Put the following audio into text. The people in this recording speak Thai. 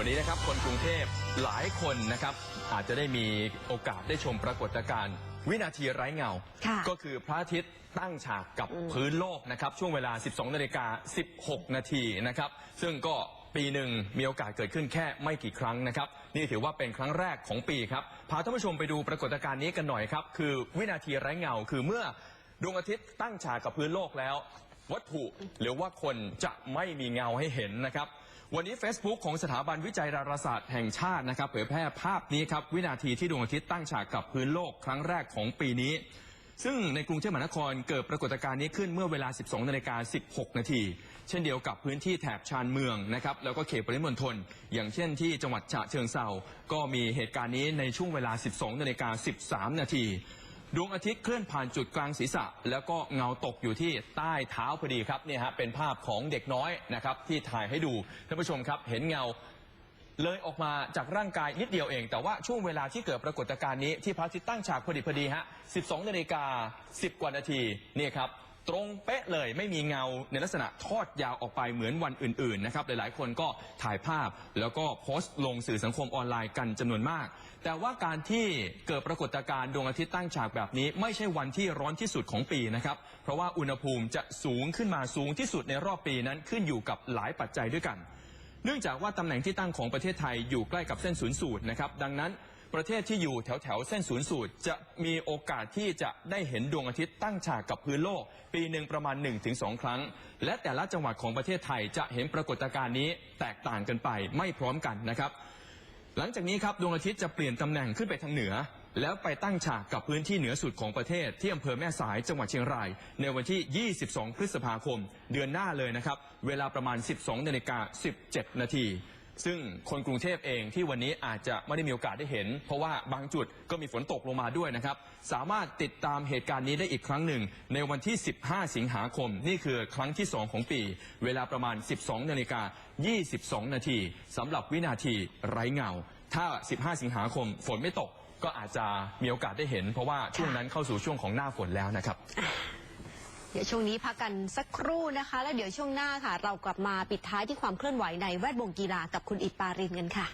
วันนี้นะครับคนกรุงเทพหลายคนนะครับ อาจจะได้มีโอกาสได้ชมปรากฏการณ์วินาทีไร้เงา ค่ะก็คือพระอาทิตย์ตั้งฉากกับพื้นโลกนะครับ ช่วงเวลา 12นาฬิกา16 นาทีนะครับ ซึ่งก็ปีหนึ่งมีโอกาสเกิดขึ้นแค่ไม่กี่ครั้งนะครับ นี่ถือว่าเป็นครั้งแรกของปีครับ พาท่านผู้ชมไปดูปรากฏการณ์นี้กันหน่อยครับ คือวินาทีไร้เงาคือเมื่อดวงอาทิตย์ตั้งฉากกับพื้นโลกแล้ว วัตถุหรือว่าคนจะไม่มีเงาให้เห็นนะครับ วันนี้ Facebook ของสถาบันวิจัยดาราศาสตร์แห่งชาตินะครับเผยแพร่ภาพนี้ครับวินาทีที่ดวงอาทิตย์ตั้งฉากกับพื้นโลกครั้งแรกของปีนี้ ซึ่งในกรุงเทพมหานครเกิดปรากฏการณ์นี้ขึ้นเมื่อเวลา 12นาฬิกา16 นาที เช่นเดียวกับพื้นที่แถบชานเมืองนะครับแล้วก็เขตปริมณฑลอย่างเช่นที่จังหวัดฉะเชิงเซาก็มีเหตุการณ์นี้ในช่วงเวลา 12นาฬิกา13 นาที ดวงอาทิตย์เคลื่อนผ่านจุดกลางศีรษะ แล้วก็เงาตกอยู่ที่ใต้เท้าพอดีครับเนี่ยฮะเป็นภาพของเด็กน้อยนะครับที่ถ่ายให้ดูท่านผู้ชมครับเห็นเงาเลยออกมาจากร่างกายนิดเดียวเอง แต่ว่าช่วงเวลาที่เกิดปรากฏการณ์นี้ที่พระอาทิตย์ตั้งฉากพอดีพอดีฮะ 12 นาฬิกา 10 กว่านาทีนี่ครับ ตรงเป๊ะเลยไม่มีเงาในลักษณะทอดยาวออกไปเหมือนวันอื่นๆนะครับหลายๆคนก็ถ่ายภาพแล้วก็โพสต์ลงสื่อสังคมออนไลน์กันจำนวนมาก แต่ว่าการที่เกิดปรากฏการณ์ดวงอาทิตย์ตั้งฉากแบบนี้ ไม่ใช่วันที่ร้อนที่สุดของปีนะครับเพราะว่าอุณหภูมิจะสูงขึ้นมาสูงที่สุดในรอบปีนั้นขึ้นอยู่กับหลายปัจจัยด้วยกัน เนื่องจากว่าตำแหน่งที่ตั้งของประเทศไทยอยู่ใกล้กับเส้นศูนย์สูตรนะครับดังนั้น ประเทศที่อยู่แถวแถวเส้นศูนย์สูตร จะมีโอกาสที่จะได้เห็นดวงอาทิตย์ตั้งฉากกับพื้นโลก ปีหนึ่งประมาณ 1-2 ครั้ง และแต่ละจังหวัดของประเทศไทยจะเห็นปรากฏการณ์นี้แตกต่างกันไปไม่พร้อมกันนะครับ หลังจากนี้ครับดวงอาทิตย์จะเปลี่ยนตำแหน่งขึ้นไปทางเหนือ แล้วไปตั้งฉากกับพื้นที่เหนือสุดของประเทศที่อำเภอแม่สายจังหวัดเชียงราย ในวันที่ 22 พฤษภาคม เดือนหน้าเลยนะครับ เวลาประมาณ 12นาฬิกา17 นาที ซึ่งคนกรุงเทพเองที่วันนี้อาจจะไม่ได้มีโอกาสได้เห็น เพราะว่าบางจุดก็มีฝนตกลงมาด้วยนะครับ สามารถติดตามเหตุการณ์นี้ได้อีกครั้งหนึ่ง ในวันที่ 15 สิงหาคม นี่คือครั้งที่ 2 ของปี เวลาประมาณ 12 นาฬิกา 22 นาทีสำหรับวินาทีไร้เงา ถ้า 15 สิงหาคมฝนไม่ตกก็อาจจะมีโอกาสได้เห็น เพราะว่าช่วงนั้นเข้าสู่ช่วงของหน้าฝนแล้วนะครับ เดี๋ยวช่วงนี้พักกันสักครู่นะคะ แล้วเดี๋ยวช่วงหน้าค่ะ เรากลับมาปิดท้ายที่ความเคลื่อนไหวในแวดวงกีฬากับคุณอิปปารินกันค่ะ